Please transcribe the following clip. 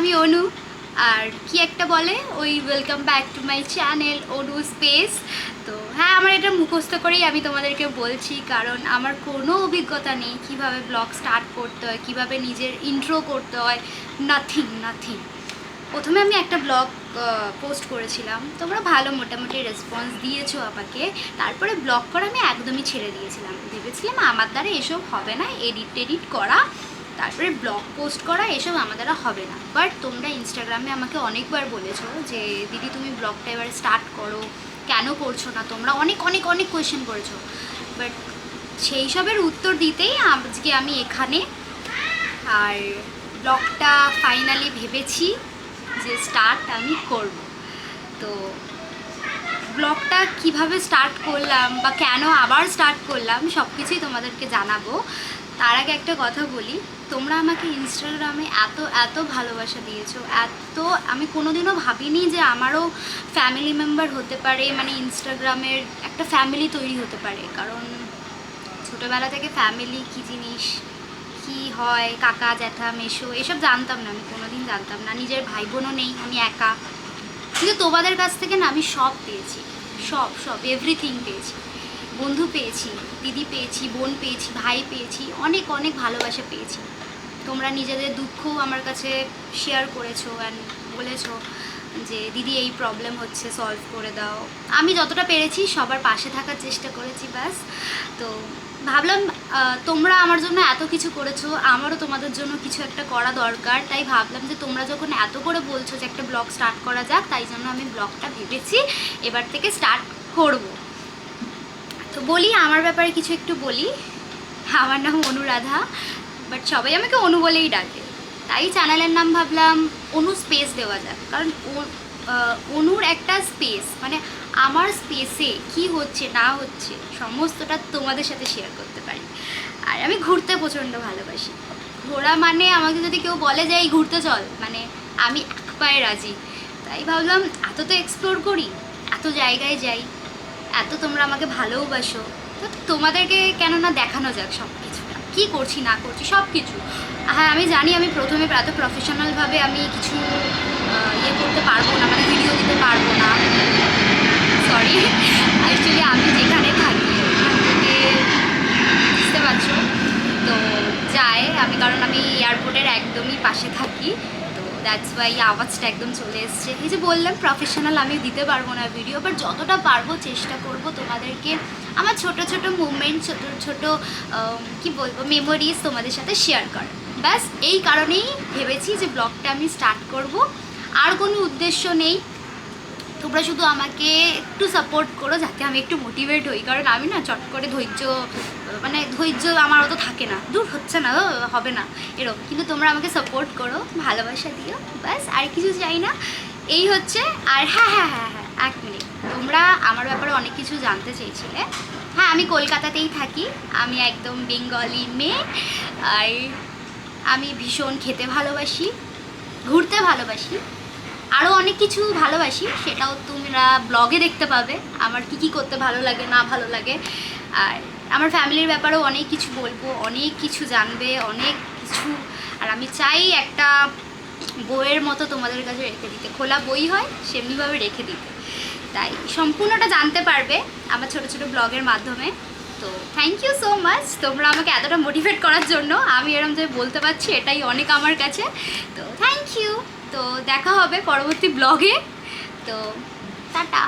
আমি অনু। আর কি একটা বলে? ওই welcome back to my channel Anu space তো হ্যাঁ আমার এটা মুখস্থ করেই আমি তোমাদেরকে বলছি, কারণ আমার কোনো অভিজ্ঞতা নেই কীভাবে ব্লগ স্টার্ট করতে হয়, কীভাবে নিজের ইন্ট্রো করতে হয়। নাথিং নাথিং প্রথমে আমি একটা ব্লগ পোস্ট করেছিলাম। তোমরা ভালো মোটামুটি রেসপন্স দিয়েছ আমাকে। তারপরে ব্লগ করা আমি একদমই ছেড়ে দিয়েছিলাম। ভেবেছিলাম আমার দ্বারা এসব হবে না এডিট টেডিট করা। তারপরে ব্লগ পোস্ট করা এসব আমার দ্বারা হবে না। বাট তোমরা ইনস্টাগ্রামে আমাকে অনেকবার বলেছ যে, দিদি, তুমি ব্লগটা এবার স্টার্ট করো। কেন করছ না? তোমরা অনেক অনেক অনেক কোয়েশ্চেন করেছ। বাট সেই সবের উত্তর দিতেই আজকে আমি এখানে আর ব্লগটা ফাইনালি ভেবেছি যে স্টার্ট আমি করব। তো ব্লগটা কীভাবে স্টার্ট করলাম বা কেন আবার স্টার্ট করলাম সব কিছুই তোমাদেরকে জানাব। তার আগে একটা কথা বলি, তোমরা আমাকে ইনস্টাগ্রামে এত এত ভালোবাসা দিয়েছ, এত, আমি কোনোদিনও ভাবিনি যে আমারও ফ্যামিলি মেম্বার হতে পারে মানে ইনস্টাগ্রামের একটা ফ্যামিলি তৈরি হতে পারে। কারণ ছোটোবেলা থেকে ফ্যামিলি কী জিনিস, কি হয়, কাকা, জ্যাঠা মেশো এসব জানতাম না, আমি কোনোদিন জানতাম না, নিজের ভাই বোনও নেই, আমি একা। কিন্তু তোমাদের কাছ থেকে না আমি সব পেয়েছি, সব সব এভরিথিং পেয়েছি। বন্ধু পেয়েছি, দিদি পেয়েছি, বোন পেয়েছি, ভাই পেয়েছি, অনেক অনেক ভালোবাসা পেয়েছি। তোমরা নিজেদের দুঃখ আমার কাছে শেয়ার করেছ অ্যান্ড বলেছ যে, দিদি, এই প্রবলেম হচ্ছে সলভ করে দাও। আমি যতটা পেরেছি, সবার পাশে থাকার চেষ্টা করেছি, ব্যাস। তো ভাবলাম তোমরা আমার জন্য এত কিছু করেছ, আমারও তোমাদের জন্য কিছু একটা করা দরকার। তাই ভাবলাম যে, তোমরা যখন এত করে বলছো যে, একটা ব্লগ স্টার্ট করা যাক, তাই জন্য আমি ব্লগটা ভেবেছি, এবার থেকে স্টার্ট করব। তো বলি, আমার ব্যাপারে কিছু একটু বলি। আমার নাম অনুরাধা বাট সবাই আমাকে অনু বলেই ডাকে। তাই চ্যানেলের নাম ভাবলাম অনু স্পেস দেওয়া যাক। কারণ অনুর একটা স্পেস মানে আমার স্পেসে কি হচ্ছে, না হচ্ছে, সমস্তটা তোমাদের সাথে শেয়ার করতে পারি। আর আমি ঘুরতে প্রচণ্ড ভালোবাসি। ঘোরা মানে আমাকে যদি কেউ বলে যে, এই ঘুরতে চল মানে আমি এক পায়ে রাজি। তাই ভাবলাম, এত তো এক্সপ্লোর করি, এত জায়গায় যাই। এত তোমরা আমাকে ভালোবাসো। তো তোমাদেরকে কেন না দেখানো যাক সব কিছুটা কী করছি, না করছি সব কিছু হ্যাঁ আমি জানি আমি প্রথমে এত প্রফেশনালভাবে আমি কিছু ইয়ে করতে পারব না মানে ভিডিও দিতে পারব না। সরি অ্যাকচুয়ালি আমি যেখানে থাকি থেকে বুঝতে পারছ? তো যায় আমি, কারণ আমি এয়ারপোর্টের একদমই পাশে থাকি। দ্যাটস ওয়াই আওয়াজটা একদম চলে এসছে। এই যে বললাম প্রফেশনাল আমি দিতে পারব না ভিডিও বাট যতটা পারব চেষ্টা করব তোমাদেরকে আমার ছোট ছোট মুভমেন্ট ছোট ছোট কী কি বলব মেমোরিজ তোমাদের সাথে শেয়ার করার। ব্যাস, এই কারণেই ভেবেছি যে ব্লগটা আমি স্টার্ট করব। আর কোনো উদ্দেশ্য নেই তোমরা শুধু আমাকে একটু সাপোর্ট করো যাতে আমি একটু মোটিভেট হই। কারণ আমি না চট করে ধৈর্য মানে ধৈর্য আমার অত থাকে না। দূর হচ্ছে না হবে না এরকম কিন্তু তোমরা আমাকে সাপোর্ট করো, ভালোবাসা দিও, ব্যাস, আর কিছু চাই না। এই হচ্ছে, আর হ্যাঁ হ্যাঁ হ্যাঁ হ্যাঁ এক মিনিট তোমরা আমার ব্যাপারে অনেক কিছু জানতে চেয়েছিলে। হ্যাঁ আমি কলকাতাতেই থাকি। আমি একদম বেঙ্গলি মেয়ে, আর আমি ভীষণ খেতে ভালোবাসি, ঘুরতে ভালোবাসি। আরও অনেক কিছু ভালোবাসি, সেটাও তোমরা ব্লগে দেখতে পাবে। আমার কি কি করতে ভালো লাগে, না ভালো লাগে। আর আমার ফ্যামিলির ব্যাপারেও অনেক কিছু বলব, অনেক কিছু জানবে, অনেক কিছু। আর আমি চাই একটা বইয়ের মতো তোমাদের কাছে রেখে দিতে। খোলা বই হয়, সেমনিভাবে রেখে দিতে। তাই সম্পূর্ণটা জানতে পারবে আমার ছোট ছোট ব্লগের মাধ্যমে। তো থ্যাংক ইউ সো মাচ তোমরা আমাকে এতটা মোটিভেট করার জন্য, আমি এরম যে বলতে পারছি, এটাই অনেক আমার কাছে। তো থ্যাংক ইউ তো দেখা হবে পরবর্তী ব্লগে তো টাটা।